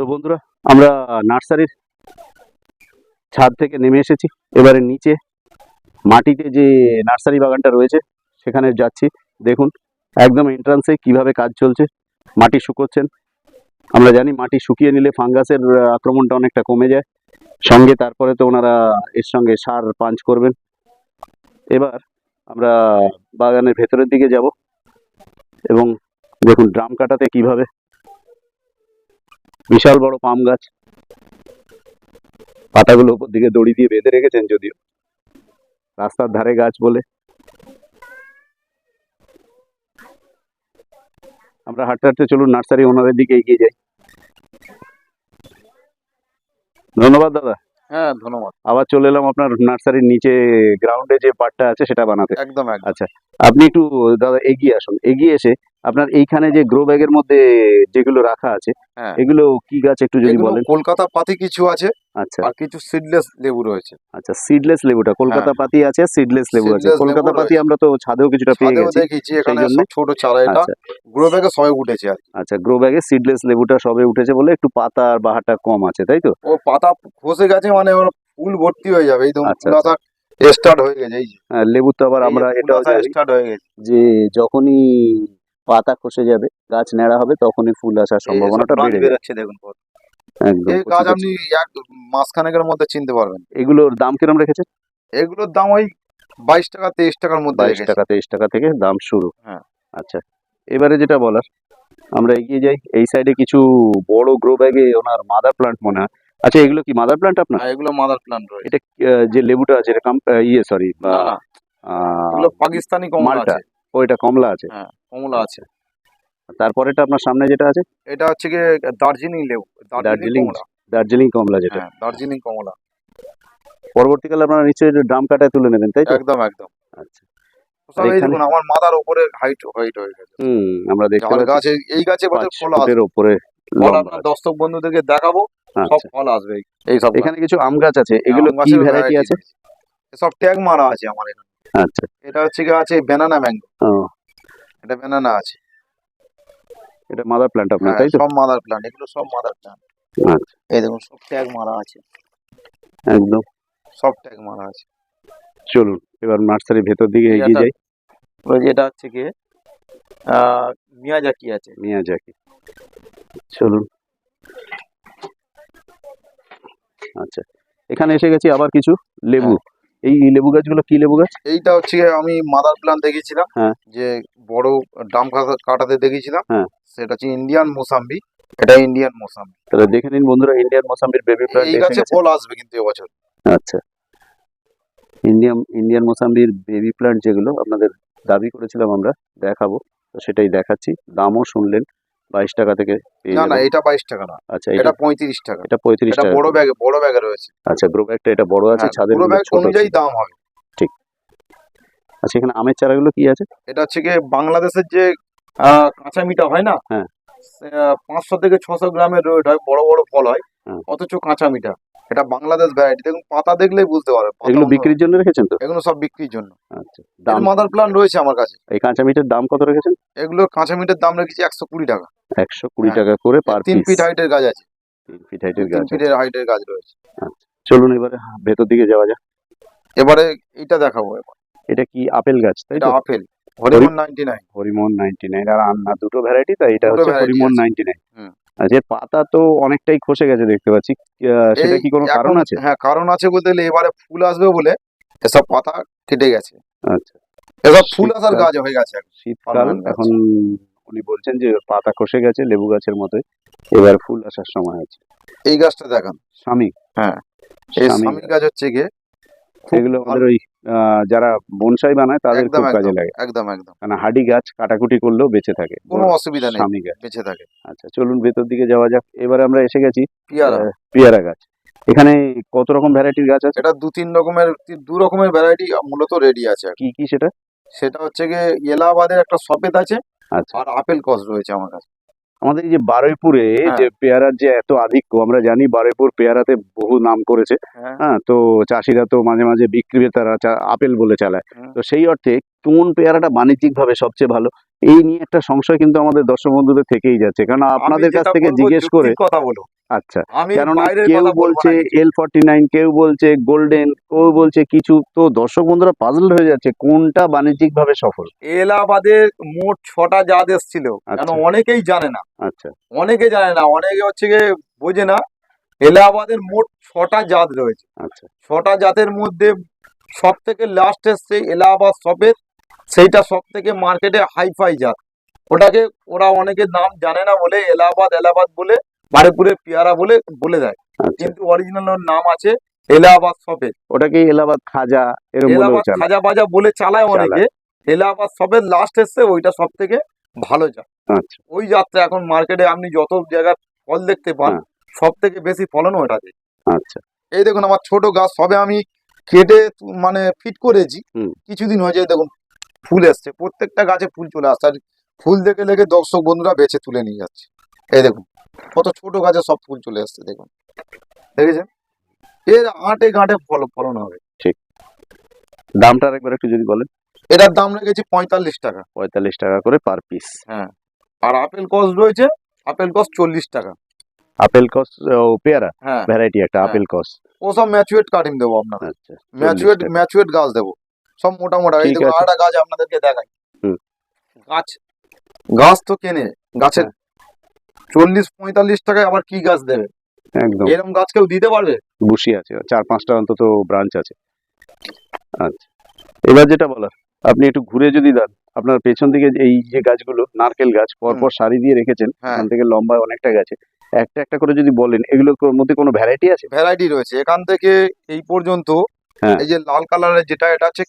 তো বন্ধুরা, আমরা নার্সারির ছাদ থেকে নেমে এসেছি। এবারে নিচে মাটিতে যে নার্সারি বাগানটা রয়েছে, সেখানে যাচ্ছি। দেখুন, একদম এন্ট্রান্সে কীভাবে কাজ চলছে। মাটি শুকোচ্ছেন। আমরা জানি মাটি শুকিয়ে নিলে ফাঙ্গাসের আক্রমণটা অনেকটা কমে যায়। সঙ্গে তারপরে তো ওনারা এর সঙ্গে সার পাঞ্চ করবেন। এবার আমরা বাগানের ভেতরের দিকে যাব। এবং দেখুন, ড্রাম কাটাতে কীভাবে বিশাল বড় পাম গাছ। পাতাগুলো উপর দিকে দড়ি দিয়ে বেঁধে রেখেছেন যদিও। রাস্তার ধারে গাছ বলে। আমরা হাঁটতে হাঁটতে চলুন নার্সারি ওনাদের দিকে এগিয়ে যাই। ধন্যবাদ দাদা। হ্যাঁ ধন্যবাদ। আবার চলে এলাম আপনার নার্সারির নিচে গ্রাউন্ডে যে পার্টটা আছে সেটা বানাতে। একদম একদম। আচ্ছা। আপনি একটু দাদা এগিয়ে আসুন। এগিয়ে এসে আপনার এইখানে যে গ্রো ব্যাগের মধ্যে যেগুলো রাখা আছে হ্যাঁ। এগুলো কি গাছ একটু যদি বলেন? কলকাতা পাতি কিছু আছে আচ্ছা। আর কিছু সিডলেস লেবু রয়েছে। আচ্ছা সিডলেস লেবুটা কলকাতা হ্যাঁ। পাতি আছে সিডলেস লেবু আছে। কলকাতা পাতি আমরা তো ছাদেও কিছুটা পেয়ে গেছি দেখেছি এখানে ছোট চারা এটা আচ্ছা। গ্রো ব্যাগে সবাই উঠেছে আর আচ্ছা গ্রো ব্যাগে সিডলেস লেবুটা সবে উঠেছে বলে একটু পাতা আর বাহারটা কম আছে তাই তো? ও পাতা খসে গেছে মানে ওর ফুল ভর্তি হয়ে যাবে এই তো আচ্ছা, আসা স্টার্ট হয়ে গেছে এই যে। হ্যাঁ, লেবু তো আবার আমরা এটাও জানি স্টার্ট হয়ে গেছে। যে যখনই পাতা খসে যাবে গাছ ন্যাড়া হবে তখনই ফুল আসার সম্ভাবনাটা বেড়ে যাবে। বেরোচ্ছে দেখুন এই গাছ আপনি এক মাসখানেকের মধ্যে চিনতে পারবেন। এগুলোর দাম কিরম রেখেছেন? এগুলোর দাম ওই বাইশ টাকা তেইশ টাকার মধ্যে বাইশ টাকা তেইশ টাকা থেকে দাম শুরু। হ্যাঁ। আচ্ছা এবারে যেটা বলার আমরা এগিয়ে যাই। এই সাইডে কিছু বড় গ্রো ব্যাগে ওনার মাদার প্লান্ট মনে হয়। আচ্ছা এগুলো কি মাদার প্লান্ট আপনার? আর এগুলো মাদার প্লান্ট রয়েছে। এটা যে লেবুটা আছে এটা ইয়ে সরি পাকিস্তানি কমলা আছে। ও এটা কমলা আছে? হ্যাঁ কমলা আছে। তারপরেটা আপনার সামনে যেটা আছে? এটা হচ্ছে গিয়ে দার্জিলিং লেবু দার্জিলিং দার্জিলিং কমলা। যেটা। হ্যাঁ দার্জিলিং কমলা। পরবর্তীকালে আপনারা নিশ্চয়ই ড্রাম কাটায় তুলে নেবেন তাই তো? একদম একদম। আচ্ছা। আমার মাথার উপরে হাইট হাইট হয়ে গেছে। হুম আমরা দেখতে পাচ্ছি। গাছে এই গাছে ফল আছে। দর্শক বন্ধুদেরকে দেখাবো। সব আচ্ছা। ফল আসবে। এই সব এখানে কিছু আম গাছ আছে এগুলো কি ভ্যারাইটি আছে? সব ট্যাগ মারা আছে আমার এখানে। আচ্ছা। এটা হচ্ছে গিয়ে আছে ব্যানানা ম্যাঙ্গো এটা ব্যানানা আছে। এটা মাদার প্ল্যান্ট আপনার হ্যাঁ, তাই তো? সব মাদার প্লান্ট এগুলো সব মাদার প্লান্ট আচ্ছা। এই দেখুন সব ট্যাগ মারা আছে। একদম। সব ট্যাগ মারা আছে। চলুন এবার নার্সারির ভেতর দিকে এগিয়ে যাই। ওই যেটা হচ্ছে কি মিয়াজাকি আছে। মিয়াজাকি। চলুন। আচ্ছা। এখানে এসে গেছি আবার কিছু লেবু। এই লেবু গাছগুলো কি লেবু গাছ? এইটা হচ্ছে আমি মাদার প্লান্ট দেখেছিলাম হ্যাঁ। যে বড় ডাম কাটা- কাটাতে দেখেছিলাম হ্যাঁ। সেটা হচ্ছে ইন্ডিয়ান মোসাম্বি এটা ইন্ডিয়ান মোসাম্বি তাহলে দেখে নিন বন্ধুরা ইন্ডিয়ান মোসাম্বির বেবি প্লান্ট এই গাছে ফল আসবে কিন্তু এবছর। আচ্ছা। ইন্ডিয়ান ইন্ডিয়ান মোসাম্বির বেবি প্লান্ট যেগুলো আপনাদের দাবি করেছিলাম আমরা দেখাবো। তো সেটাই দেখাচ্ছি। দামও শুনলেন। বাইশ টাকা থেকে না না এটা বাইশ টাকা না। আচ্ছা এটা পঁয়ত্রিশ টাকা। এটা পঁয়ত্রিশ টাকা বড় ব্যাগে বড় ব্যাগে রয়েছে। আচ্ছা গ্রো ব্যাগটা এটা বড় আছে হ্যাঁ, ছাদের ব্যাগ অনুযায়ী। দাম হবে। আচ্ছা এখানে আমের চারাগুলো কি আছে? এটা হচ্ছে গিয়ে বাংলাদেশের যে আহ, কাঁচা মিঠা হয় না? হ্যাঁ। পাঁচশো থেকে ছশো গ্রামের রোড হয় বড় বড় ফল হয়। হ্যাঁ। অথচ কাঁচা মিঠা। এটা বাংলাদেশ ভ্যারাইটি দেখুন পাতা দেখলেই বুঝতে পারবে এগুলো বিক্রির জন্য রেখেছেন তো? এগুলো সব বিক্রির জন্য। আচ্ছা দাম? মাদার প্লান্ট রয়েছে আমার কাছে। এই কাঁচা মিটের দাম কত রেখেছেন? এগুলো কাঁচা মিটের দাম রেখেছি একশো কুড়ি টাকা। একশো কুড়ি হ্যাঁ। টাকা করে পার তিন ফিট হাইটের গাছ আছে। তিন ফিট হাইটের গাছ। ফিটের হাইটের গাছ রয়েছে। চলুন এবারে ভেতর দিকে যাওয়া যাক। এবারে এটা দেখাবো এবার। এটা কি আপেল গাছ তাই এটা apple Hariman ninety nine Hariman ninety nine আর আন্না দুটো ভ্যারাইটি তাই এটা হচ্ছে হরিমন নাইনটি নাইন হুম। আচ্ছা এর পাতা তো অনেকটাই খসে গেছে দেখতে পাচ্ছি। সেটা কি কোনো কারণ আছে? হ্যাঁ কারণ আছে বলতে গেলে এবারে ফুল আসবে বলে এসব পাতা কেটে গেছে। আচ্ছা। এসব ফুল আসার গাছ হয়ে গেছে এখন। শীতকাল এখন উনি বলছেন যে পাতা খসে গেছে লেবু গাছের মতো এবার ফুল আসার সময় আছে। এই গাছটা দেখান। স্বামী। হ্যাঁ এই স্বামী। গাছ হচ্ছে গিয়ে এগুলো আমাদের ওই যারা বনসাই বানায় তাদের খুব কাজে লাগে। একদম একদম। কারণ হাডি গাছ কাটাকুটি করলেও বেঁচে থাকে কোনো অসুবিধা নেই স্বামী গাছ। বেঁচে থাকে। আচ্ছা চলুন ভেতর দিকে যাওয়া যাক। এবারে আমরা এসে গেছি পিয়ারা। পেয়ারা গাছ। এখানে কত রকম ভ্যারাইটির গাছ আছে? এটা দু তিন রকমের দু রকমের ভ্যারাইটি মূলত রেডি আছে। কি। কি সেটা? সেটা হচ্ছে গিয়ে এলাহাবাদের একটা সফেদ আছে আচ্ছা। আর আপেল কস রয়েছে আমার কাছে। আমাদের এই যে বারুইপুরে হ্যাঁ। যে পেয়ারার যে এত আধিক্য আমরা জানি বারুইপুর পেয়ারাতে বহু নাম করেছে। হ্যাঁ। হ্যাঁ তো চাষিরা তো মাঝে মাঝে বিক্রি তারা আপেল বলে চালায়। তো সেই অর্থে কোন পেয়ারাটা বাণিজ্যিক ভাবে সবচেয়ে ভালো। এই নিয়ে একটা সংশয় কিন্তু আমাদের দর্শক বন্ধুদের থেকেই যাচ্ছে। কারণ আপনাদের কাছ থেকে জিজ্ঞেস করে কথা বলো। আচ্ছা কেননা কেউ বলছে এল ফর্টি নাইন কেউ বলছে গোল্ডেন কেউ বলছে কিছু। তো দর্শক বন্ধুরা পাজল হয়ে যাচ্ছে কোনটা বাণিজ্যিক ভাবে সফল। এলাহাবাদের মোট ছটা জাত এসেছিল। কেন আচ্ছা। অনেকেই জানে না। আচ্ছা। অনেকে জানে না অনেকে হচ্ছে গিয়ে বোঝে না। এলাহাবাদের মোট ছটা জাত রয়েছে। আচ্ছা। ছটা জাতের মধ্যে সব থেকে লাস্ট এসছে এলাহাবাদ সফেদ সেইটা সব থেকে মার্কেটে হাইফাই জাত। ওটাকে ওরা অনেকে নাম জানে না বলে এলাহাবাদ এলাহাবাদ বলে বারেপুরে পেয়ারা বলে বলে দেয়। কিন্তু অরিজিনাল নাম আছে এলাহাবাদ সফেদ ওটাকে এলাহাবাদ খাজা এলাহাবাদ খাজা বাজা বলে চালায় অনেকে। এলাহাবাদ সফেদ লাস্ট এসছে ওইটা সব থেকে ভালো জাত। আচ্ছা। ওই জাতটা এখন মার্কেটে আপনি যত জায়গায় ফল দেখতে পান হ্যাঁ। সব থেকে বেশি ফলন ওটাতে। আচ্ছা। এই দেখুন আমার ছোট গাছ সবে আমি কেটে মানে ফিট করেছি। কিছুদিন হয়েছে দেখুন ফুল এসছে প্রত্যেকটা গাছে ফুল চলে আসছে আর ফুল দেখে লেগে দর্শক বন্ধুরা বেছে তুলে নিয়ে যাচ্ছে। এই দেখুন কত ছোট গাছে সব ফুল চলে আসছে দেখুন। দেখেছেন? এর আটে গাঁটে ফল ফলন হবে। ঠিক। দামটা একবার একটু যদি বলেন। এটার দাম রেখেছি পঁয়তাল্লিশ টাকা। পঁয়তাল্লিশ টাকা করে পার পিস হ্যাঁ। আর আপেল কস রয়েছে আপেল কস চল্লিশ টাকা। আপেল কস ও পেয়ারা? হ্যাঁ। ভ্যারাইটি একটা হ্যাঁ। আপেল কস। ওসব ম্যাচুয়েট কাটিং দেবো আপনাকে আচ্ছা ম্যাচুয়েট ম্যাচুয়েট গাছ দেবো। সব মোটা মোটা এই আছে। আরেকটা গাছ আপনাদেরকে দেখাই। গাছ? গাছ তো কেনে? গাছের চল্লিশ পঁয়তাল্লিশ টাকায় আবার কি গাছ দেবে? একদম। এরকম গাছ কেউ দিতে পারবে? বুশি আছে চার পাঁচটা অন্তত ব্রাঞ্চ আছে। আচ্ছা। এবার যেটা বলার আপনি একটু ঘুরে যদি দেন আপনার পেছন দিকে যে এই যে গাছগুলো নারকেল গাছ পরপর সারি দিয়ে রেখেছেন হ্যাঁ। এখান থেকে লম্বা অনেকটা গেছে একটা একটা করে যদি বলেন এগুলোর মধ্যে কোনো ভ্যারাইটি আছে? ভ্যারাইটি রয়েছে। এখান থেকে এই পর্যন্ত হ্যাঁ। এই যে লাল কালারের যেটা এটা হচ্ছে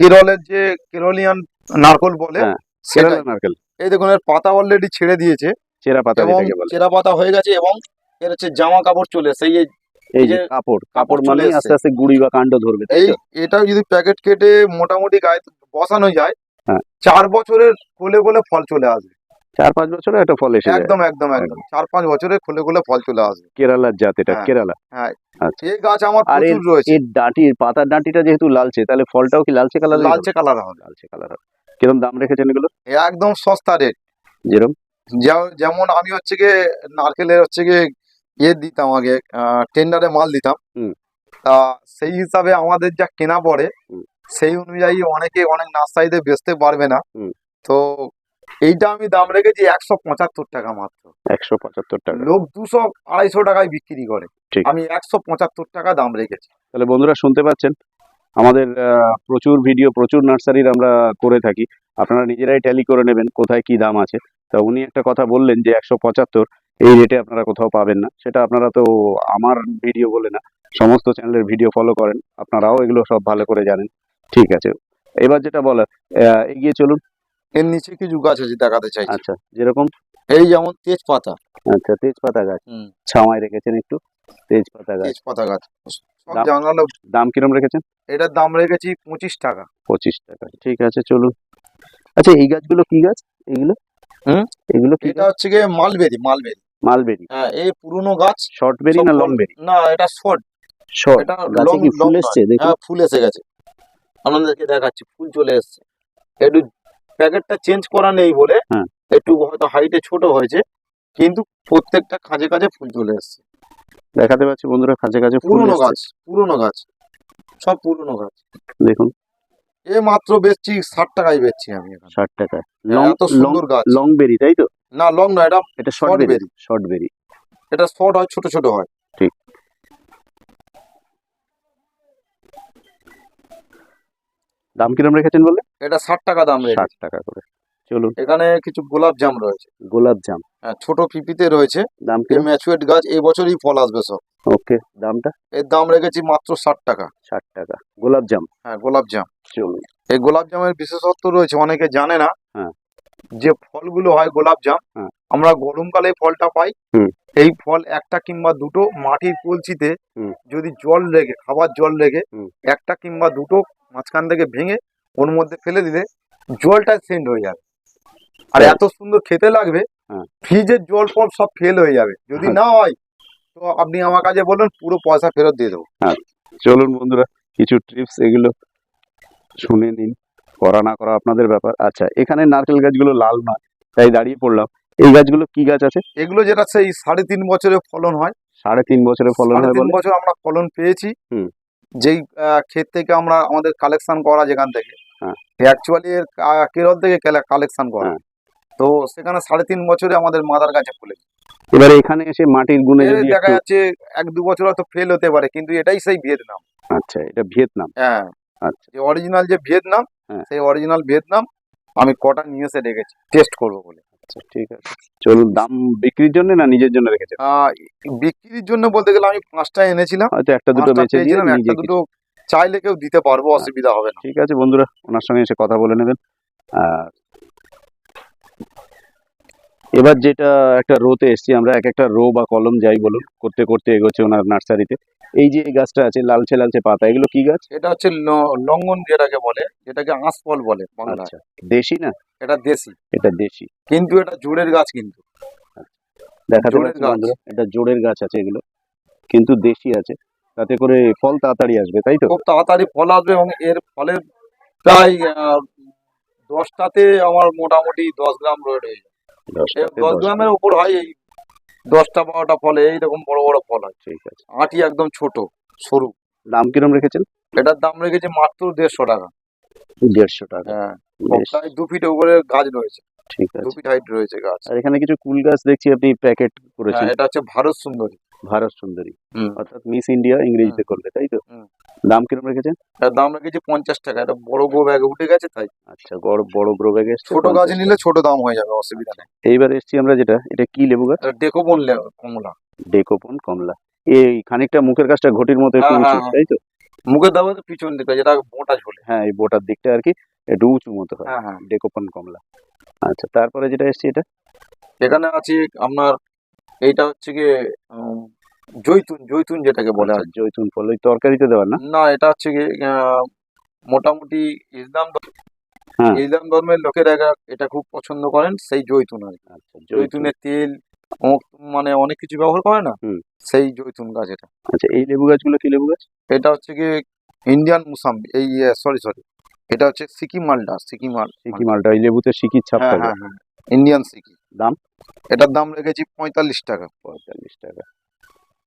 কেরলের যে কেরলিয়ান নারকল বলে হ্যাঁ, নারকেল। এই দেখুন এর পাতা অলরেডি ছেড়ে দিয়েছে। চেরা পাতা যেটাকে বলে। চেরা পাতা হয়ে গেছে এবং এর হচ্ছে জামা কাপড় চলে সেই এই যে কাপড় কাপড় মানে আস্তে আস্তে গুড়ি বা কাণ্ড ধরবে এই এটা এটাও যদি প্যাকেট কেটে মোটামুটি গায়ে বসানো যায় হ্যাঁ। চার বছরের কোলে কোলে ফল চলে আসবে। চার পাঁচ বছরে একটা ফল এসে একদম একদম একদম। চার পাঁচ বছরে খুলে খুলে ফল চলে আসবে। কেরালার জাত এটা হ্যাঁ। কেরালা। এই গাছ আমার প্রচুর রয়েছে। এর ডাঁটি পাতার ডাঁটিটা যেহেতু লালচে তাহলে ফলটাও কি লালচে কালার লালচে কালার হবে। লালচে কালার হবে। কীরকম দাম রেখেছেন এগুলো? একদম সস্তা রেট যেরকম যেমন আমি হচ্ছে গিয়ে নারকেলের হচ্ছে গিয়ে ইয়ে দিতাম আগে টেন্ডারে মাল দিতাম। হুম। তা সেই হিসাবে আমাদের যা কেনা পড়ে সেই অনুযায়ী অনেকে অনেক নার্সারিতে বেচতে পারবে না। তো এইটা আমি দাম রেখেছি একশো পঁচাত্তর টাকা মাত্র। একশো পঁচাত্তর টাকা। লোক দুশো আড়াইশো টাকায় বিক্রি করে। আমি একশো পঁচাত্তর টাকা দাম রেখেছি। তাহলে বন্ধুরা শুনতে পাচ্ছেন আমাদের প্রচুর ভিডিও প্রচুর নার্সারির আমরা করে থাকি। আপনারা নিজেরাই ট্যালি করে নেবেন কোথায় কি দাম আছে। তা উনি একটা কথা বললেন যে একশো পঁচাত্তর এই রেটে আপনারা কোথাও পাবেন না। সেটা আপনারা তো আমার ভিডিও বলে না সমস্ত চ্যানেলের ভিডিও ফলো করেন। আপনারাও এগুলো সব ভালো করে জানেন। ঠিক আছে। এবার যেটা বলার এগিয়ে চলুন। এর নিচে কিছু গাছ আছে দেখাতে চাই আচ্ছা যেরকম? এই যেমন তেজপাতা। আচ্ছা তেজপাতা গাছ। ছাওয়ায় রেখেছেন একটু? তেজপাতা গাছ। তেজপাতা গাছ। দাম- জানালো। দাম কিরম রেখেছেন? এটার দাম রেখেছি পঁচিশ টাকা। পঁচিশ টাকা। ঠিক আছে চলুন। আচ্ছা এই গাছগুলো কি গাছ? এগুলো? হুম? এগুলো কি এটা হচ্ছে গিয়ে মালবেরি মালবেরি। মালবেরি। হ্যাঁ এই পুরনো গাছ। শর্ট বেরি না লং বেরি না এটা শর্ট। শর্ট। এটা গাছে লং কি ফুল এসছে? দেখুন। হ্যাঁ ফুল এসে গেছে। আপনাদেরকে দেখাচ্ছি ফুল চলে এসছে। একটু প্যাকেটটা চেঞ্জ করা নেই বলে হ্যাঁ। একটু হয়তো হাইটে ছোট হয়েছে কিন্তু প্রত্যেকটা কাজে কাজে ফুল চলে এসছে। দেখাতে পাচ্ছি বন্ধুরা কাছে ফুল পুরনো গাছ পুরনো গাছ সব পুরনো গাছ। দেখুন। এ মাত্র বেচছি ষাট টাকায় বেচছি আমি ষাট টাকা। হ্যাঁ, লং এত সুন্দর গাছ। লং বেরি তাই তো? না লং না এটা এটা শর্ট বেরি শর্ট বেরি। এটা শর্ট হয় ছোট ছোট হয়। ঠিক। দাম কিরম রেখেছেন বলে এটা ষাট টাকা দাম রেখে ষাট টাকা করে। চলুন। এখানে কিছু গোলাপ জাম রয়েছে। গোলাপ জাম। হ্যাঁ, ছোট পিপিতে রয়েছে। দাম কিরম ম্যাচুয়েট গাছ এই বছরই ফল আসবে সব। ওকে দামটা? এর দাম রেখেছি মাত্র ষাট টাকা। ষাট টাকা। গোলাপ জাম। হ্যাঁ গোলাপ জাম। চলুন। এই গোলাপ জামের বিশেষত্ব রয়েছে অনেকে জানে না হ্যাঁ। যে ফলগুলো হয় গোলাপ জাম। হ্যাঁ। আমরা গরমকালে ফলটা পাই। এই ফল একটা কিংবা দুটো মাটির কলসিতে। যদি জল রেখে খাবার জল রেখে একটা কিংবা দুটো মাঝখান থেকে ভেঙে ওর মধ্যে ফেলে দিলে জলটা সেন্ড হয়ে যাবে। আর হ্যাঁ। এত সুন্দর খেতে লাগবে হ্যাঁ। ফ্রিজের জল ফল সব ফেল হয়ে যাবে। যদি হ্যাঁ। না হয় তো আপনি আমার কাছে বলুন পুরো পয়সা ফেরত দিয়ে দেবো। হ্যাঁ। চলুন বন্ধুরা কিছু ট্রিপস এগুলো শুনে নিন। করা না করা আপনাদের ব্যাপার। আচ্ছা এখানে নারকেল গাছগুলো লাল নয় তাই দাঁড়িয়ে পড়লাম। এই গাছগুলো কি গাছ আছে? এগুলো যেটা সেই সাড়ে তিন বছরে ফলন হয়। সাড়ে তিন বছরে ফলন হয় তিন বছর আমরা ফলন পেয়েছি। হুম। যেই ক্ষেত থেকে আমরা আমাদের কালেকশন করা যেখান থেকে হ্যাঁ। অ্যাকচুয়ালি এর কেরল থেকে কালেকশন করা। হ্যাঁ। তো সেখানে সাড়ে তিন বছরে আমাদের মাদার গাছে ফুলে এবারে এখানে এসে মাটির গুণে যদি দেখা যাচ্ছে এক দু বছর হয়তো ফেল হতে পারে কিন্তু এটাই সেই ভিয়েতনাম। আচ্ছা এটা ভিয়েতনাম। হ্যাঁ। আচ্ছা। যে অরিজিনাল যে ভিয়েতনাম হ্যাঁ। সেই অরিজিনাল ভিয়েতনাম আমি কটা নিয়ে এসে রেখেছি টেস্ট করব বলে। আচ্ছা ঠিক আছে। চলুন দাম বিক্রির জন্য না নিজের জন্য রেখেছেন? বিক্রির জন্য বলতে গেলে আমি পাঁচটা এনেছিলাম। হয়তো একটা দুটো বেচে দিয়ে একটা দুটো চাইলে কেউ দিতে পারব অসুবিধা হবে না। ঠিক আছে বন্ধুরা ওনার সঙ্গে এসে কথা বলে নেবেন। আর এবার যেটা একটা রোতে এসছি আমরা এক একটা রো বা কলম যাই বলুন করতে করতে এগোচ্ছে ওনার নার্সারিতে। এই যে গাছটা আছে লালচে লালচে পাতা এগুলো কি গাছ? এটা হচ্ছে ল- লঙ্ঘন যেটাকে বলে যেটাকে আঁশফল বলে আচ্ছা দেশি না? এটা দেশি। এটা দেশি। কিন্তু এটা জোরের গাছ কিন্তু। দেখা। এটা জোড়ের গাছ আছে এগুলো কিন্তু দেশি আছে। তাতে করে ফল তাড়াতাড়ি আসবে তাই তো? খুব তাড়াতাড়ি ফল আসবে এবং এর ফলের প্রায় দশটাতে আমার মোটামুটি দশ গ্রাম রয়ে দশ দশ গ্রামের উপর হয় এই দশটা বারোটা ফলে এইরকম বড় বড় ফল হয়। ঠিক আছে। আটি একদম ছোট সরু। দাম কিরম রেখেছেন? এটার দাম রেখেছে মাত্র দেড়শো টাকা। দেড়শো টাকা। হ্যাঁ প্রায় দু ফিট উপরে গাছ রয়েছে। ঠিক আছে। দু ফিট হাইট রয়েছে গাছ। আর এখানে কিছু কুল গাছ দেখছি আপনি প্যাকেট করেছেন। হ্যাঁ, এটা হচ্ছে ভারত সুন্দরী। ভারত সুন্দরী। অর্থাৎ মিস ইন্ডিয়া ইংরেজিতে করলে তাই তো? দাম কীরকম রেখেছেন দাম রেখেছি পঞ্চাশ টাকা এটা বড় গো ব্যাগে উঠে গেছে তাই। আচ্ছা বড় বড় গ্রো ব্যাগ এসছে ছোট গাছ নিলে ছোট দাম হয়ে যাবে অসুবিধা নেই। এইবার এসছি আমরা যেটা এটা কি লেবু গাছ? এটা ডেকো বললে কমলা। ডেকোপন কমলা। এই খানিকটা মুখের কাছটা ঘটির মতো একটু হ্যাঁ, উঁচু হ্যাঁ, তাই তো? মুখের দাম হচ্ছে পিছন দিকে যেটা বোটা ঝোলে। হ্যাঁ এই বোটার দিকটা আর কি একটু উঁচু মতো হয়। হ্যাঁ হ্যাঁ। ডেকোপন কমলা। আচ্ছা তারপরে যেটা এসছে এটা? এখানে আছে আপনার এইটা হচ্ছে গিয়ে উম, জৈতুন জৈতুন যেটাকে বলে আর জৈতুন ফল ওই তরকারিতে দেওয়ার না? না এটা হচ্ছে আহ, মোটামুটি ইসলাম ধর্ম- হ্যাঁ। ইসলাম ধর্মের লোকেরা এটা- এটা খুব পছন্দ করেন সেই জৈতুন আর কি। আচ্ছা জৈতুনের তেল মানে অনেক কিছু ব্যবহার করে না সেই জৈতুন গাছ এটা। আচ্ছা এই লেবু গাছগুলো কি লেবু গাছ? এটা হচ্ছে গিয়ে ইন্ডিয়ান মুসাম্বি এই সরি সরি এটা হচ্ছে সিকিম মালটা সিকিম মাল সিকি মালটা এই লেবুতে সিকির ছাপ হ্যাঁ থাকে হ্যাঁ হ্যাঁ ইন্ডিয়ান সিকি দাম? এটার দাম রেখেছি পঁয়তাল্লিশ টাকা। পঁয়তাল্লিশ টাকা।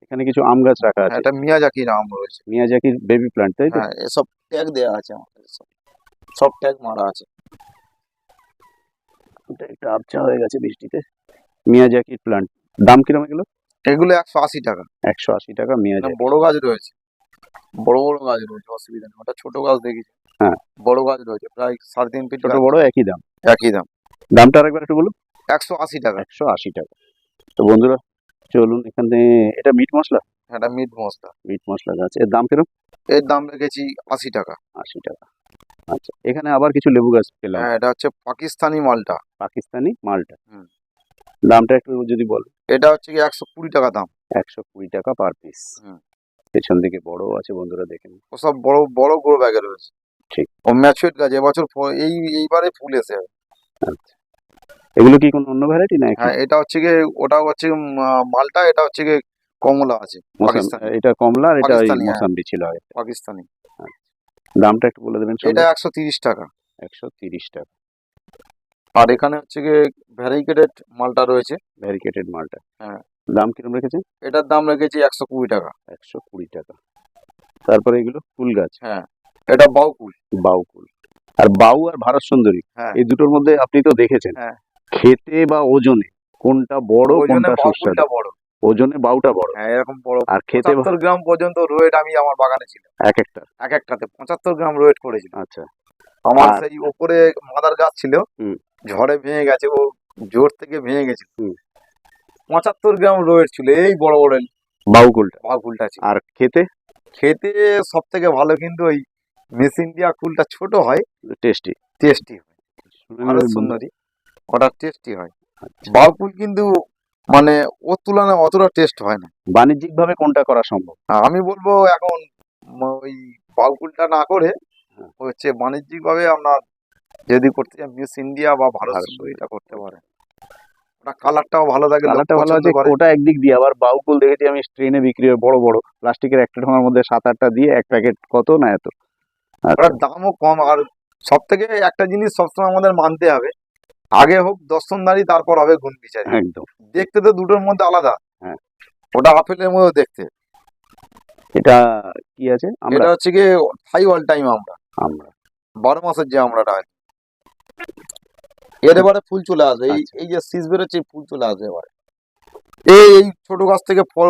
এখানে কিছু আম গাছ রাখা হ্যাঁ, আছে? এটা মিয়াজাকি আম রয়েছে। মিয়াজাকির বেবি প্ল্যান্ট তাই তো? হ্যাঁ এসব ট্যাগ দেওয়া আছে আমাদের সব। সব ট্যাগ মারা আছে। ওটা একটু আবছা হয়ে গেছে বৃষ্টিতে। মিয়াজাকির প্ল্যান্ট দাম কিরম এগুলো? এগুলো একশো আশি টাকা। একশো আশি টাকা না, মিয়াজাকি বড় গাছ রয়েছে। বড় বড় গাছ রয়েছে অসুবিধা নেই। ওটা ছোট গাছ দেখেছি। হ্যাঁ। বড় গাছ রয়েছে প্রায় সাড়ে তিন ফিট ছোট বড় একই দাম? একই দাম। দামটা আরেকবার একটু বলুন। একশো আশি টাকা একশো আশি টাকা। তো বন্ধুরা চলুন এখানে এটা মিট মশলা? এটা মিট মশলা। মিট মশলা গাছ এর দাম কিরম এর দাম রেখেছি আশি টাকা। আশি টাকা। আচ্ছা এখানে আবার কিছু লেবু গাছ পেলাম। হ্যাঁ এটা হচ্ছে পাকিস্তানি মালটা। পাকিস্তানি মালটা? হুম। দামটা একটু যদি বল। এটা হচ্ছে কি একশো কুড়ি টাকা দাম। একশো কুড়ি টাকা পার পিস। হুম। পেছন দিকে বড় আছে বন্ধুরা দেখেন ও সব বড় বড় গ্রো ব্যাগে রয়েছে। ঠিক। ও ম্যাচুয়েট গাছ এবছর এই এইবারে ফুল এসে আচ্ছা। এগুলো কি কোনো অন্য ভ্যারাইটি না হ্যাঁ এটা হচ্ছে গিয়ে ওটা হচ্ছে মালটা এটা হচ্ছে গিয়ে কমলা আছে। এটা কমলা আর এটা হ্যাঁ। মোসাম্বি ছিল পাকিস্তানি। দামটা একটু বলে দেবেন এটা একশো তিরিশ টাকা। একশো তিরিশ টাকা। আর এখানে হচ্ছে গিয়ে ভ্যারিকেটেড মালটা রয়েছে। ভ্যারিকেটেড মালটা। হ্যাঁ। দাম কিরম রেখেছেন? এটার দাম রেখেছি একশো কুড়ি টাকা। একশো কুড়ি টাকা। তারপরে এগুলো ফুল গাছ? হ্যাঁ। এটা বাউকুল। বাউকুল। আর বাউ আর ভারত সুন্দরী হ্যাঁ। এই দুটোর মধ্যে আপনি তো দেখেছেন। হ্যাঁ। খেতে বা ওজনে কোনটা বড় কোনটা সুস্বাদু? ওজনে বাউটা বড়। হ্যাঁ এরকম বড়। আর খেতে বা- পঁচাত্তর গ্রাম পর্যন্ত রোয়েট আমি আমার বাগানে ছিল এক একটা? এক একটাতে পঁচাত্তর গ্রাম রোয়েট করেছিল আচ্ছা। আমার সেই উপরে মাদার গাছ ছিল ঝড়ে ভেঙে গেছে ও জোর থেকে ভেঙে গেছে। পঁচাত্তর গ্রাম রোয়েট ছিল এই বড় বড় বাউকুলটা? বাউকুলটা ছিল। আর খেতে? খেতে সব থেকে ভালো কিন্তু ওই মেশিন ইন্ডিয়া কুলটা ছোট হয় টেস্টি। টেস্টি হয়। সুন্দরী। ওটা টেস্টি হয়। বাউকুল কিন্তু মানে ওর তুলনায় অতটা টেস্ট হয় না। বাণিজ্যিক ভাবে কোনটা করা সম্ভব? আমি বলব এখন ওই বাউকুলটা না করে হ্যাঁ। হচ্ছে বাণিজ্যিক ভাবে আপনার যদি করতে চান মিস ইন্ডিয়া বা ভারত এটা করতে পারে। ওটা কালারটাও ভালো লোক কালারটা ভালো আছে ওটা একদিক দিয়ে আবার বাউকুল দেখেছি আমি ট্রেনে বিক্রি হয় বড় বড়। প্লাস্টিকের একটা ঠোঙার মধ্যে সাত আটটা দিয়ে এক প্যাকেট কত না এত? ওটার দামও কম আর সব থেকে একটা জিনিস সবসময় আমাদের মানতে হবে আগে হোক দর্শনদারি তারপর হবে গুণ বিচারি একদম। দেখতে তো দুটোর মধ্যে আলাদা। হ্যাঁ। ওটা আপেলের মতো দেখতে। এটা কি আছে? আমরা এটা হচ্ছে গিয়ে হাই অল টাইম আমরা। আমরা। বারো মাসের যে আমরাটা হয়। এর এবারে ফুল চলে আসবে। এই আচ্ছা। এই যে শীষ বেরোচ্ছে ফুল চলে আসবে এবারে। এই এই ছোট গাছ থেকে ফল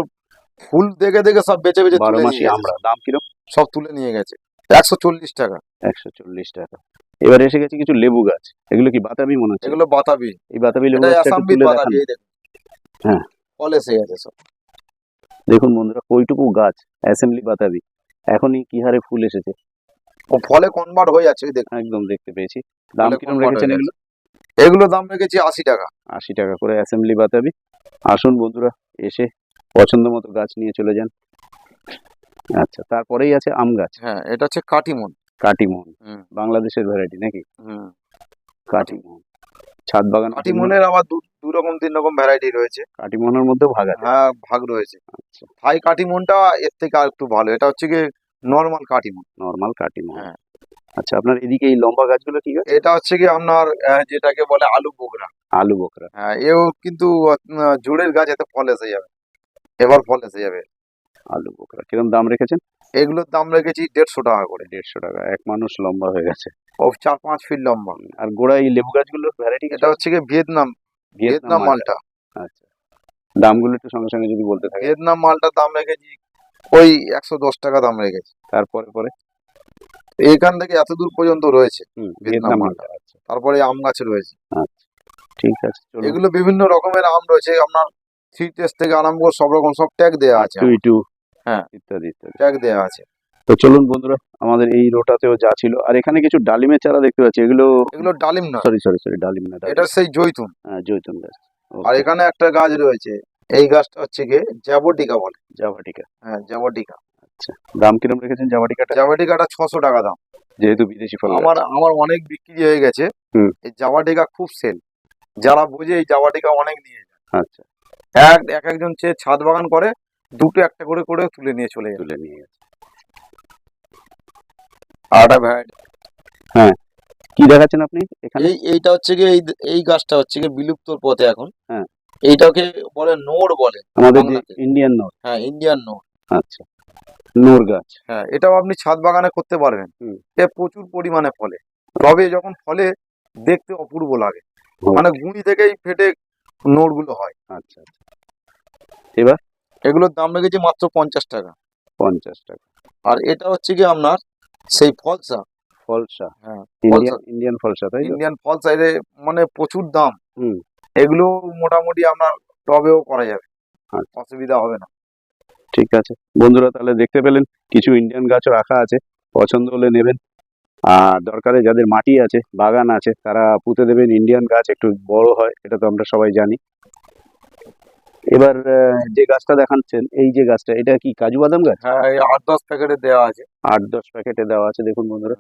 ফুল দেখে দেখে সব বেচে বেচে বারো মাসি আমরা। দাম কীরকম? সব তুলে নিয়ে গেছে। একশো চল্লিশ টাকা। একশো চল্লিশ টাকা। এবার এসে গেছে কিছু লেবু গাছ। এগুলো কি বাতাবি মনে হচ্ছে? এগুলো বাতাবি। এই বাতাবি লেবু গাছটা তুলে বাতাবি হ্যাঁ। ফল এসে গেছে সব। দেখুন বন্ধুরা কইটুকু গাছ অ্যাসেম্বলি বাতাবি। এখনই কি হারে ফুল এসেছে? ও ফলে কনভার্ট হয়ে যাচ্ছে দেখুন। একদম দেখতে পেয়েছি। দাম কীরকম রেখেছেন এগুলো? এগুলো দাম রেখেছি আশি টাকা। আশি টাকা করে অ্যাসেম্বলি বাতাবি। আসুন বন্ধুরা এসে পছন্দ মতো গাছ নিয়ে চলে যান। আচ্ছা তারপরেই আছে আম গাছ। হ্যাঁ এটা হচ্ছে কাটিমন কাটিমোহন। বাংলাদেশের ভ্যারাইটি নাকি? হুম। কাটিমোহন। ছাদ বাগান কাটিমনের আবার দু রকম তিন রকম ভ্যারাইটি রয়েছে। কাটিমোহনের মধ্যেও ভাগ আছে? হ্যাঁ ভাগ রয়েছে। আচ্ছা। থাই কাটিমনটা এর থেকে আর একটু ভালো। এটা হচ্ছে গিয়ে নর্মাল কাটিমন নর্মাল কাটিমোহন। হ্যাঁ। আচ্ছা আপনার এদিকে এই লম্বা গাছগুলো কি গাছ এটা হচ্ছে কি আপনার যেটাকে বলে আলু বোগরা আলু বকরা। হ্যাঁ এও কিন্তু জোরের গাছ এতে ফল এসে যাবে। এবার ফল এসে যাবে। আলু বকরা। কীরকম দাম রেখেছেন? এগুলোর দাম রেখেছি দেড়শো টাকা করে। দেড়শো টাকা এক মানুষ লম্বা হয়ে গেছে। ও চার পাঁচ ফিট লম্বা। আর গোড়া এই লেবু গাছগুলোর ভ্যারাইটি এটা হচ্ছে কি ভিয়েতনাম ভিয়েতনাম মালটা। আচ্ছা। দামগুলো একটু সঙ্গে সঙ্গে যদি বলতে থাকে। ভিয়েতনাম মালটার দাম রেখেছি ওই একশো দশ টাকা দাম রেখেছি। তারপরে পরে? এইখান থেকে এত দূর পর্যন্ত রয়েছে ভিয়েতনাম মালটা। মালটা আচ্ছা। তারপরে আম গাছ রয়েছে। আচ্ছা ঠিক আছে এগুলো বিভিন্ন রকমের আম রয়েছে আপনার থ্রি টেস্ট থেকে আরম্ভ করে সব রকম সব ট্যাগ দেওয়া আছে টু হ্যাঁ। ইত্যাদি ইত্যাদি। ট্যাগ দেওয়া আছে। তো চলুন বন্ধুরা আমাদের এই রোটাতেও যা ছিল আর এখানে কিছু ডালিমের চারা দেখতে পাচ্ছি এগুলো এগুলো ডালিম না সরি সরি সরি ডালিম না এটা সেই জৈতুন। হ্যাঁ, জৈতুন গাছ। আর এখানে একটা গাছ রয়েছে এই গাছটা হচ্ছে কি জাবটিকা বলে। জাভাটিকা হ্যাঁ জাবটিকা। আচ্ছা দাম কীরকম রেখেছেন জাভাটিকাটা জাবটিকাটা ছশো টাকা দাম। যেহেতু বিদেশি ফল আমার আমার অনেক বিক্রি হয়ে গেছে। হুম। এই জাবাটিকা খুব সেল। যারা বোঝে এই জাবাটিকা অনেক নিয়ে যায়। আচ্ছা। এক এক একজন চেয়ে ছাদ বাগান করে দুটো একটা করে করে তুলে নিয়ে চলে যায় তুলে নিয়ে গেছে। আর একটা variety। কি দেখাচ্ছেন আপনি এখানে? এই এইটা হচ্ছে কি এই এই গাছটা হচ্ছে কি বিলুপ্তর পথে এখন। হ্যাঁ। এইটাকে বলে নোর বলে আমাদের যে ইন্ডিয়ান নোর। হ্যাঁ ইন্ডিয়ান নোর। আচ্ছা। নোর গাছ। হ্যাঁ এটাও আপনি ছাদ বাগানে করতে পারবেন। হুম। এ প্রচুর পরিমাণে ফলে। তবে যখন ফলে দেখতে অপূর্ব লাগে। মানে গুঁড়ি থেকেই ফেটে নোড়গুলো হয়। আচ্ছা আচ্ছা। এগুলোর দাম রেখেছি মাত্র পঞ্চাশ টাকা। পঞ্চাশ টাকা। আর এটা হচ্ছে কি আপনার সেই ফলসা। ফলসা। হ্যাঁ ইন্ডিয়ান ফলসা। তাই ইন্ডিয়ান ফল সাইডে মানে প্রচুর দাম। হুম। এগুলো মোটামুটি আপনার টবেও করা যাবে। আচ্ছা। অসুবিধা হবে না। ঠিক আছে। বন্ধুরা তাহলে দেখতে পেলেন কিছু ইন্ডিয়ান গাছও রাখা আছে। পছন্দ হলে নেবেন। আর দরকারে যাদের মাটি আছে বাগান আছে তারা পুঁতে দেবেন। ইন্ডিয়ান গাছ একটু বড় হয় এটা তো আমরা সবাই জানি। এবার যে গাছটা দেখাচ্ছেন এই যে গাছটা এটা কি কাজু বাদাম গাছ? হ্যাঁ আট দশ প্যাকেটে দেওয়া আছে। আট দশ প্যাকেটে দেওয়া আছে দেখুন বন্ধুরা।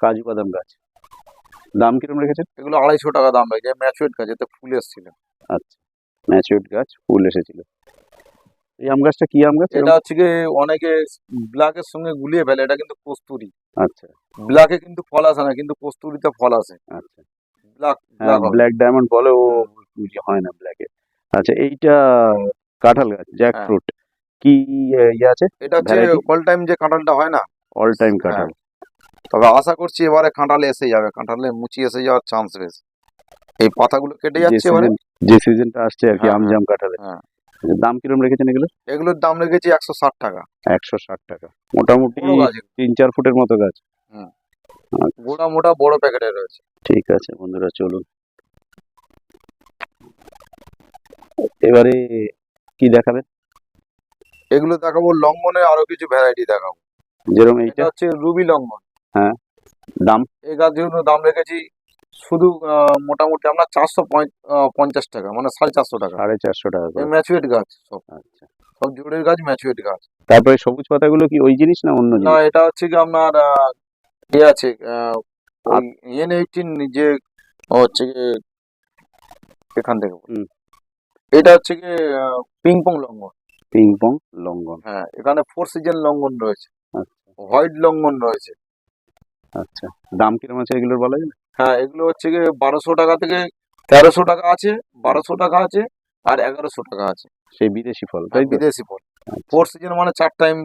কাজু বাদাম গাছ। দাম কীরকম রেখেছেন? এগুলো আড়াইশো টাকা দাম রয়েছে ম্যাচুয়েট গাছ এতে ফুল এসেছিল। আচ্ছা ম্যাচিউড গাছ ফুল এসেছিল। এই আম গাছটা কি আম গাছ? এটা হচ্ছে কি অনেকে ব্ল্যাকের সঙ্গে গুলিয়ে ফেলে এটা কিন্তু কস্তুরি। আচ্ছা। ব্ল্যাকে কিন্তু ফল আসে না কিন্তু কস্তুরিতে ফল আসে। আচ্ছা। ব্ল্যাক হ্যাঁ ব্ল্যাক ডায়মন্ড বলে ও হয় না ব্ল্যাকে। আচ্ছা এইটা কাঁঠাল গাছ জ্যাক। ফ্রুট কি ইয়ে আছে? এটা হচ্ছে অল টাইম যে কাঁঠালটা হয় না? অল টাইম হ্যাঁ। কাঁঠাল। তবে আশা করছি এবারে কাঁঠালে এসে যাবে কাঁঠালে মুচি এসে যাওয়ার চান্স বেশ। এই পাতাগুলো কেটে যাচ্ছে এবারে। যে সিজনটা আসছে আর কি আম জাম হ্যাঁ। আচ্ছা, দাম কিরম রেখেছেন এগুলো? এগুলোর দাম রেখেছি একশো ষাট টাকা। একশো ষাট টাকা। মোটামুটি। তিন চার ফুটের মতো গাছ। গোটা মোটা বড় প্যাকেটে রয়েছে। ঠিক আছে বন্ধুরা চলুন। এবারে কি দেখাবেন এগুলো দেখাবো লঙ্ঘনের আরও কিছু ভ্যারাইটি দেখাবো। যেরকম এটা এইটা হচ্ছে রুবি লঙ্ঘন। দাম? এই গাছগুলোর দাম রেখেছি শুধু মোটামুটি আমরা চারশো পঞ্চাশ টাকা মানে সাড়ে চারশো টাকা। সাড়ে চারশো টাকা ম্যাচুয়েট গাছ সব। আচ্ছা। সব জোরের গাছ ম্যাচুয়েট গাছ। তারপরে সবুজ পাতাগুলো কি ওই জিনিস না অন্য না এটা হচ্ছে কি আপনার এ আছে এন এইটিন যে হচ্ছে এখান থেকে। এটা হচ্ছে কি ping pong longan ping pong longan হ্যাঁ এখানে ফোর সিজন লঙ্ঘন রয়েছে। আচ্ছা। হোয়াইট লঙ্ঘন রয়েছে। আচ্ছা। দাম কীরকম আছে এগুলোর বলা যায় হ্যাঁ এগুলো হচ্ছে গিয়ে বারোশো টাকা থেকে তেরোশো টাকা আছে বারোশো টাকা আছে আর এগারোশো টাকা আছে। সেই বিদেশি ফল তাই বিদেশি ফল। ফোর সিজন মানে চার টাইম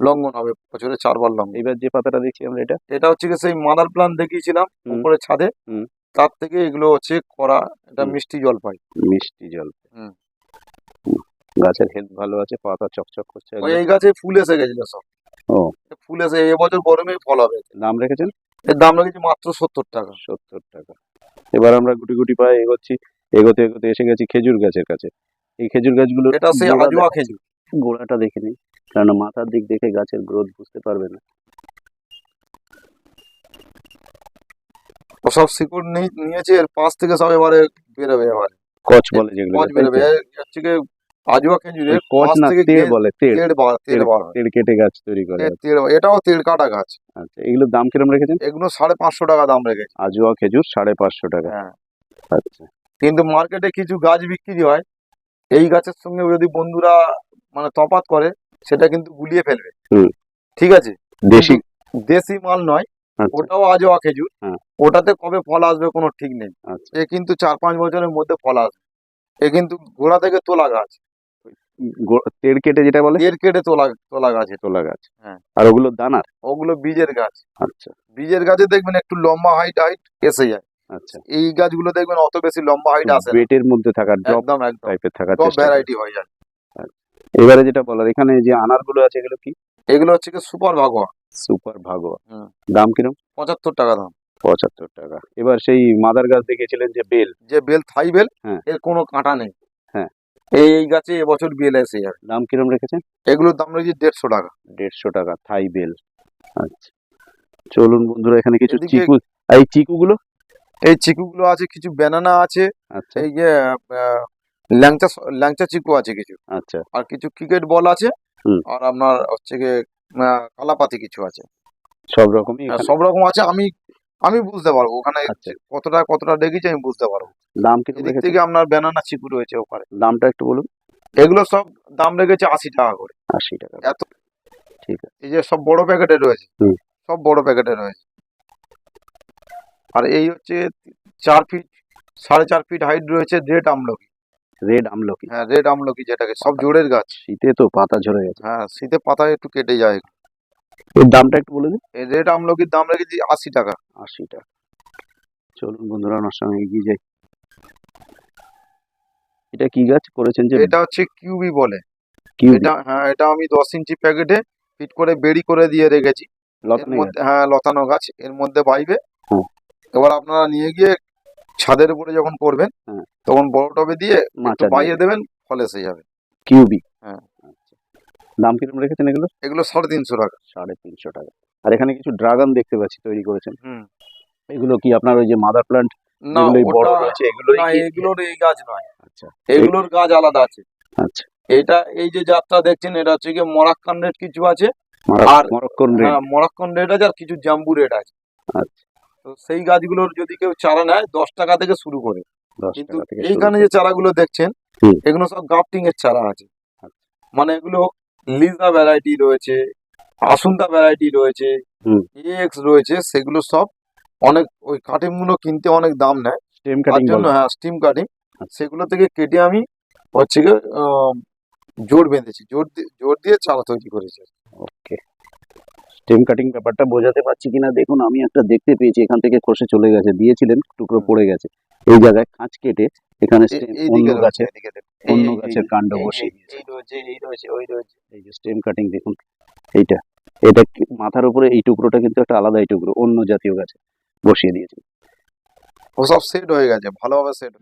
লঙ্ঘন হবে বছরে চারবার লঙ্ঘন এবার যে পাতাটা দেখছি আমরা এটা? এটা হচ্ছে গিয়ে সেই মাদার প্লান্ট দেখিয়েছিলাম। উপরে ছাদে। হুম। তার থেকে এগুলো হচ্ছে করা এটা মিষ্টি জল পাই মিষ্টি জল। গাছের হেলথ ভালো আছে পাতা চকচক করছে ওই এই গাছে ফুল এসে গেছিল সব। ও। ফুল এসে এবছর গরমেই ফল হবে। দাম রেখেছেন? এর দাম রেখেছি মাত্র সত্তর টাকা। সত্তর টাকা। এবার আমরা গুটি গুটি পায়ে এগোচ্ছি এগোতে এগোতে এসে গেছি খেজুর গাছের কাছে। এই খেজুর গাছগুলো এটা সেই আজুয়া খেজুর। গোড়াটা দেখে নিই কারণ মাথার দিক দেখে গাছের গ্রোথ বুঝতে পারবে না। সব শিকড় নিয়ে- নিয়েছে এর পাশ থেকে সব এবারে বেরোবে এবারে। কচ বলে যেগুলো কচ বেরোবে হচ্ছে গিয়ে আজুয়া খেজুরের কচ না তেড় তেড়- বলে তেড়। তেড় বার তেড় বার তেড় কেটে গাছ তৈরি করে তেড় এটাও তেড় কাটা গাছ। আচ্ছা এগুলোর দাম রেখেছেন? এগুলো সাড়ে পাঁচশো টাকা দাম রেখেছে। আজুয়া খেজুর সাড়ে পাঁচশো টাকা। হ্যাঁ। আচ্ছা। কিন্তু মার্কেটে কিছু গাছ বিক্রি হয় এই গাছের সঙ্গে যদি বন্ধুরা মানে তফাৎ করে সেটা কিন্তু গুলিয়ে ফেলবে। ঠিক আছে? দেশি। দেশি মাল নয় ওটাও আজোয়া খেজুর হ্যাঁ। ওটাতে কবে ফল আসবে কোনো ঠিক নেই। আচ্ছা। এ কিন্তু চার পাঁচ বছরের মধ্যে ফল আসবে। এ কিন্তু গোড়া থেকে তোলা গাছ। তেড় কেটে যেটা বলে? এর কেটে তোলা তোলা গাছ। তোলা গাছ। হ্যাঁ। আর ওগুলো দানার ওগুলো বীজের গাছ। আচ্ছা। বীজের গাছে দেখবেন একটু লম্বা হাইট হাইট এসে যায়। আচ্ছা। এই গাছগুলো দেখবেন অত বেশি লম্বা হাইট আসে। বেটের মধ্যে থাকা একদম একদম। টাইপের থাকার সব ভ্যারাইটি হয়ে যায়। এবারে যেটা বলার এখানে যে আনারগুলো আছে এগুলো কি? এগুলো হচ্ছে কি সুপার ভাগোয়া সুপার ভাগোয়া দাম কিরম? পঁচাত্তর টাকা দাম। পঁচাত্তর টাকা। এবার সেই মাদার গাছ দেখেছিলেন যে বেল। যে বেল থাই বেল হ্যাঁ। এর কোনো কাঁটা নেই। হ্যাঁ। এই গাছে এবছর বেল এসে যাবে দাম কিরম রেখেছেন? এগুলোর দাম রয়েছে দেড়শো টাকা। দেড়শো টাকা থাই বেল। আচ্ছা। চলুন বন্ধুরা এখানে কিছু চিকু এই চিকুগুলো? এই চিকুগুলো আছে কিছু ব্যানানা আছে আচ্ছা। এই যে ল্যাংচা ল্যাংচা চিকু আছে কিছু। আচ্ছা। আর কিছু ক্রিকেট বল আছে। আর আপনার হচ্ছে কালাপাতি কিছু আছে। সব রকমই হ্যাঁ, সব রকম আছে আমি আমি বুঝতে পারব। ওখানে আচ্ছা। কতটা কতটা দেখেছি আমি বুঝতে পারব। দাম এদিক রেখেছেন থেকে আপনার ব্যানানা চিকু রয়েছে ওখানে। দামটা একটু বলুন। এগুলো সব দাম রেখেছে আশি টাকা করে। আশি টাকা। এত ঠিক আছে। এই যে সব বড় প্যাকেটে রয়েছে। সব বড় প্যাকেটে রয়েছে। আর এই হচ্ছে চার ফিট সাড়ে চার ফিট হাইট রয়েছে রেড আমলকি। রেড আমলকি। হ্যাঁ রেড আমলকি যেটাকে সব জোড়ের গাছ। শীতে তো পাতা ঝরে গেছে। হ্যাঁ শীতে পাতা একটু কেটে যায়। এর দামটা একটু বলে দিন। এই রেড আমলকির দাম রেখেছি আশি টাকা। আশি টাকা। চলুন বন্ধুরা আমার সঙ্গে এগিয়ে যাই। এটা কি গাছ করেছেন যে এটা হচ্ছে কিউবি বলে। এটা হ্যাঁ এটা আমি দশ ইঞ্চি প্যাকেটে ফিট করে বেড়ি করে দিয়ে রেখেছি। হ্যাঁ লতানো গাছ। এর মধ্যে বাইবে হুম। এবার আপনারা নিয়ে গিয়ে ছাদের উপরে যখন করবেন হ্যাঁ। তখন বড় টবে দিয়ে মাচা বাইয়ে দেবেন ফল এসে যাবে কিউবি? হ্যাঁ। আচ্ছা। দাম কীরকম রেখেছেন এগুলো? এগুলো সাড়ে তিনশো টাকা। সাড়ে তিনশো টাকা। আর এখানে কিছু ড্রাগন দেখতে পাচ্ছি তৈরি করেছেন। হুম। এগুলো কি আপনার ওই যে মাদার প্লান্ট? না বড় রয়েছে না কি? এগুলোর এই গাছ নয়। আচ্ছা। এগুলোর গাছ আলাদা আছে। আচ্ছা। এটা এই যে জাতটা দেখছেন এটা হচ্ছে গিয়ে মরাক্কান রেট কিছু আছে। আর- মরক্কন রেড হ্যাঁ মরাক্কান রেট আছে আর কিছু জাম্বু রেট আছে। আচ্ছা। তো সেই গাছগুলোর যদি কেউ চারা নেয় দশ টাকা থেকে শুরু করে কিন্তু এইখানে। যে চারাগুলো দেখছেন এগুলো সব গাফটিং এর চারা আছে। মানে এগুলো লিজা ভ্যারাইটি রয়েছে আসুন্তা ভ্যারাইটি রয়েছে। এক্স রয়েছে সেগুলো সব অনেক ওই কাটিংগুলো কিনতে অনেক দাম নেয় স্টেম কাটিং জন্য হ্যাঁ স্টিম কাটিং আচ্ছা। সেগুলো থেকে কেটে আমি হচ্ছে জোর বেঁধেছি জোর দিয়ে জোর দিয়ে চারা তৈরি করেছি ওকে স্টেম কাটিং ব্যাপারটা বোঝাতে পারছি কিনা দেখুন আমি একটা দেখতে পেয়েছি এখান থেকে খসে চলে গেছে দিয়েছিলেন টুকরো পড়ে গেছে। এই জায়গায় খাঁচ কেটে এখানে এই অন্য গাছের অন্য এই- এই- গাছের কাণ্ড এই- বসিয়ে এই- এই এই যে স্টেম কাটিং দেখুন এইটা এটা মাথার উপরে এই টুকরোটা কিন্তু একটা আলাদাই টুকরো অন্য জাতীয় গাছে বসিয়ে দিয়েছে। ও সব সেট হয়ে গেছে ভালোভাবে সেট